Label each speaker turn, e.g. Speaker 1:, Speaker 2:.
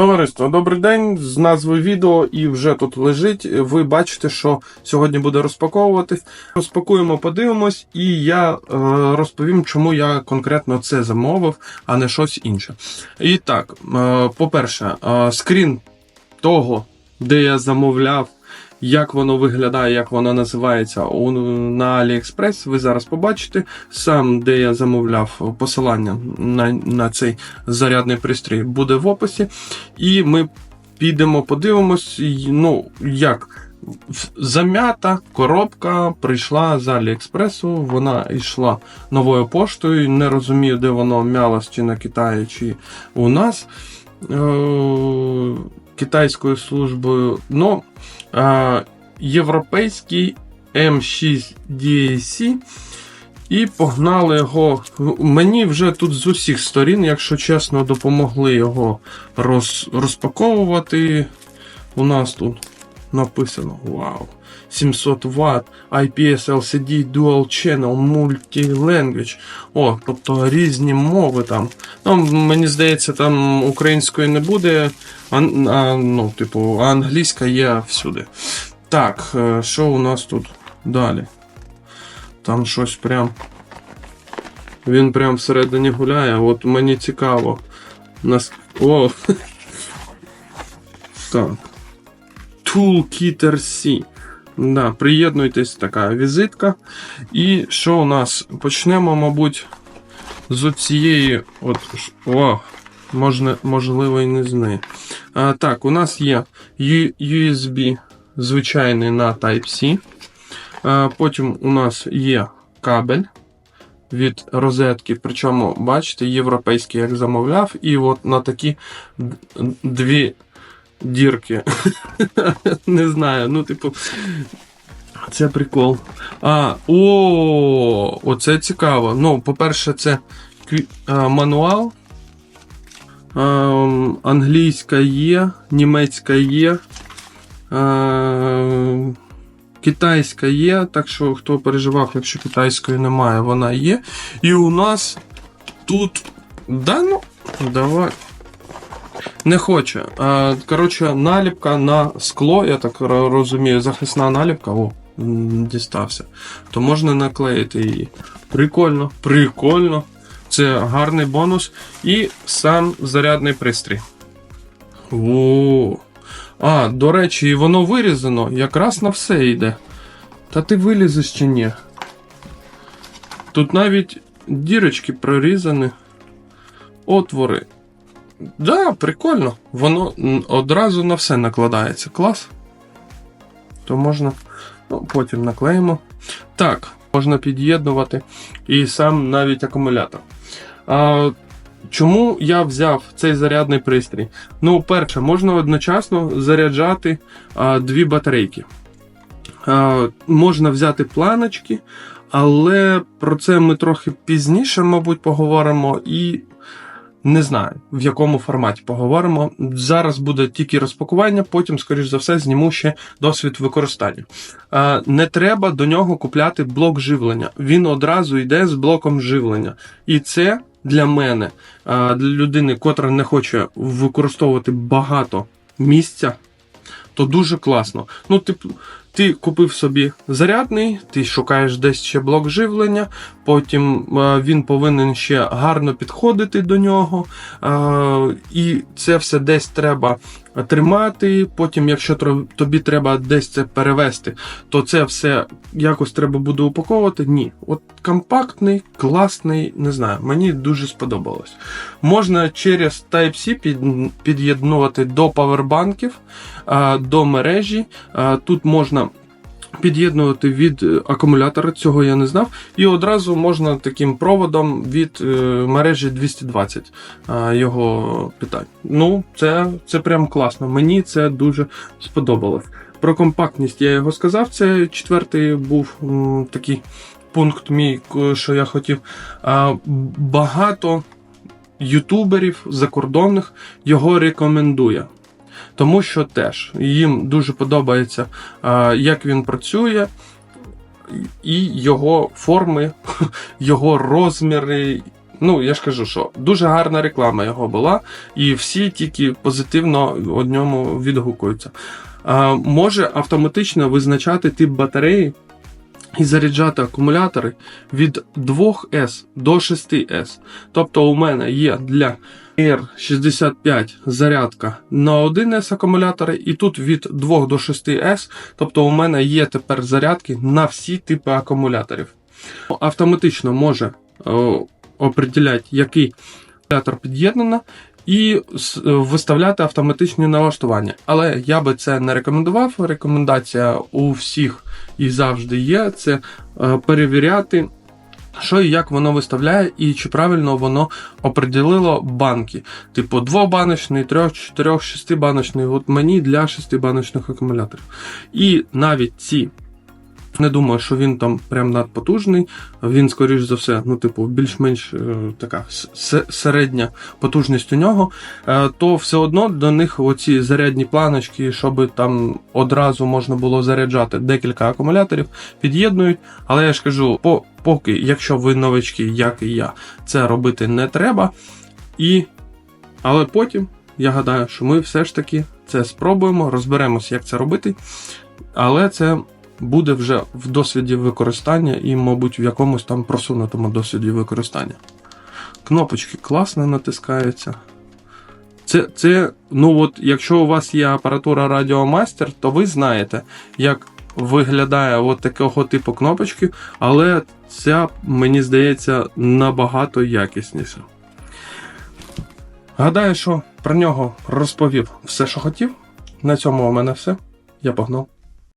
Speaker 1: Товариство, добрий день. З назви відео і вже тут лежить. Ви бачите, що сьогодні буде розпаковуватись. Розпакуємо, подивимось, і я е, розповім, чому я конкретно це замовив, а не щось інше. І так, е, по-перше, е, скрін того, де я замовляв. Як воно виглядає, як воно називається на AliExpress, ви зараз побачите. Сам, де я замовляв посилання на, на цей зарядний пристрій, буде в описі. І ми підемо, подивимось, ну, як зам'ята коробка прийшла з Аліекспресу, вона йшла новою поштою. Не розумію, де воно м'ялось, чи на Китаї, чи у нас. Китайською службою. Но а, європейський M6 DAC. І погнали його. Мені вже тут з усіх сторін, якщо чесно, допомогли його роз, розпаковувати. У нас тут написано: Вау! 700 Вт, IPS LCD Dual Channel Multi-Language. О, тобто різні мови там. Ну, Мені здається, там української не буде, а, а, ну, типу, англійська є всюди. Так, е, що у нас тут далі? Там щось прям. Він прям всередині гуляє. От мені цікаво. Нас... О! Так. Toolkit RC. Да, приєднуйтесь, така візитка. І що у нас? Почнемо, мабуть, з цієї. От, о, можна, можливо, і не з неї. А, Так, у нас є USB звичайний на Type-C. А, Потім у нас є кабель від розетки. Причому, бачите, європейський, як замовляв, і от на такі дві дірки. Не знаю, ну, типу. Це прикол. А, о, оце цікаво. Ну, по-перше, це мануал. Англійська є, німецька є. Китайська є, так що хто переживав, якщо китайської немає, вона є. І у нас тут. Да, ну, давай. Не хоче. Коротше, наліпка на скло, я так розумію, захисна наліпка, о, дістався. То можна наклеїти її. Прикольно, прикольно. Це гарний бонус. І сам зарядний пристрій. О. А, до речі, і воно вирізано, якраз на все йде. Та ти вилізеш чи ні? Тут навіть дірочки прорізані. Отвори. Да, прикольно. Воно одразу на все накладається. Клас. То можна. Ну, потім наклеїмо. Так, можна під'єднувати і сам навіть акумулятор. А, чому я взяв цей зарядний пристрій? Ну, перше, можна одночасно заряджати а, дві батарейки. А, можна взяти планочки, але про це ми трохи пізніше, мабуть, поговоримо. І не знаю, в якому форматі поговоримо. Зараз буде тільки розпакування, потім, скоріш за все, зніму ще досвід використання. Е, Не треба до нього купляти блок живлення. Він одразу йде з блоком живлення. І це для мене, е, для людини, котра не хоче використовувати багато місця, то дуже класно. Ну, типу, ти купив собі зарядний, ти шукаєш десь ще блок живлення, потім е, він повинен ще гарно підходити до нього. е, І це все десь треба тримати. Потім, якщо тобі треба десь це перевести, то це все якось треба буде упаковувати. Ні. От компактний, класний, не знаю, мені дуже сподобалось. Можна через Type-C під'єднувати до павербанків, до мережі. Тут можна під'єднувати від е, акумулятора, цього я не знав. І одразу можна таким проводом від е, мережі 220 е, його питати. Ну, це, це прям класно. Мені це дуже сподобалось. Про компактність я його сказав. Це четвертий був м, такий пункт мій, що я хотів. А, багато ютуберів закордонних його рекомендує. Тому що теж їм дуже подобається, як він працює, і його форми, його розміри, Ну, я ж кажу, що дуже гарна реклама його була, і всі тільки позитивно о ньому відгукуються. Може автоматично визначати тип батареї і заряджати акумулятори від 2S до 6S. Тобто у мене є для R65 зарядка на 1С акумулятори, і тут від 2 до 6С, тобто у мене є тепер зарядки на всі типи акумуляторів. Автоматично може о, определяти, який акумулятор під'єднано, і е, виставляти автоматичні налаштування. Але я би це не рекомендував. Рекомендація у всіх і завжди є це е, перевіряти. Що і як воно виставляє, і чи правильно воно оприділило банки. Типу двобаночний, трьох, чотирьох, шестибаночний. От мені для шестибаночних акумуляторів. І навіть ці, не думаю, що він там прям надпотужний. Він, скоріш за все, ну, типу, більш-менш е, така середня потужність у нього, е, то все одно до них оці зарядні планочки, щоб там одразу можна було заряджати декілька акумуляторів, під'єднують. Але я ж кажу, по, поки, якщо ви новички, як і я, це робити не треба. І... Але потім, я гадаю, що ми все ж таки це спробуємо, розберемося, як це робити. Але це буде вже в досвіді використання і, мабуть, в якомусь там просунутому досвіді використання. Кнопочки класно натискаються. Це, це, ну от, якщо у вас є апаратура Радіомастер, то ви знаєте, як виглядає от такого типу кнопочки, але ця, мені здається, набагато якісніша. Гадаю, що про нього розповів все, що хотів. На цьому у мене все. Я погнав.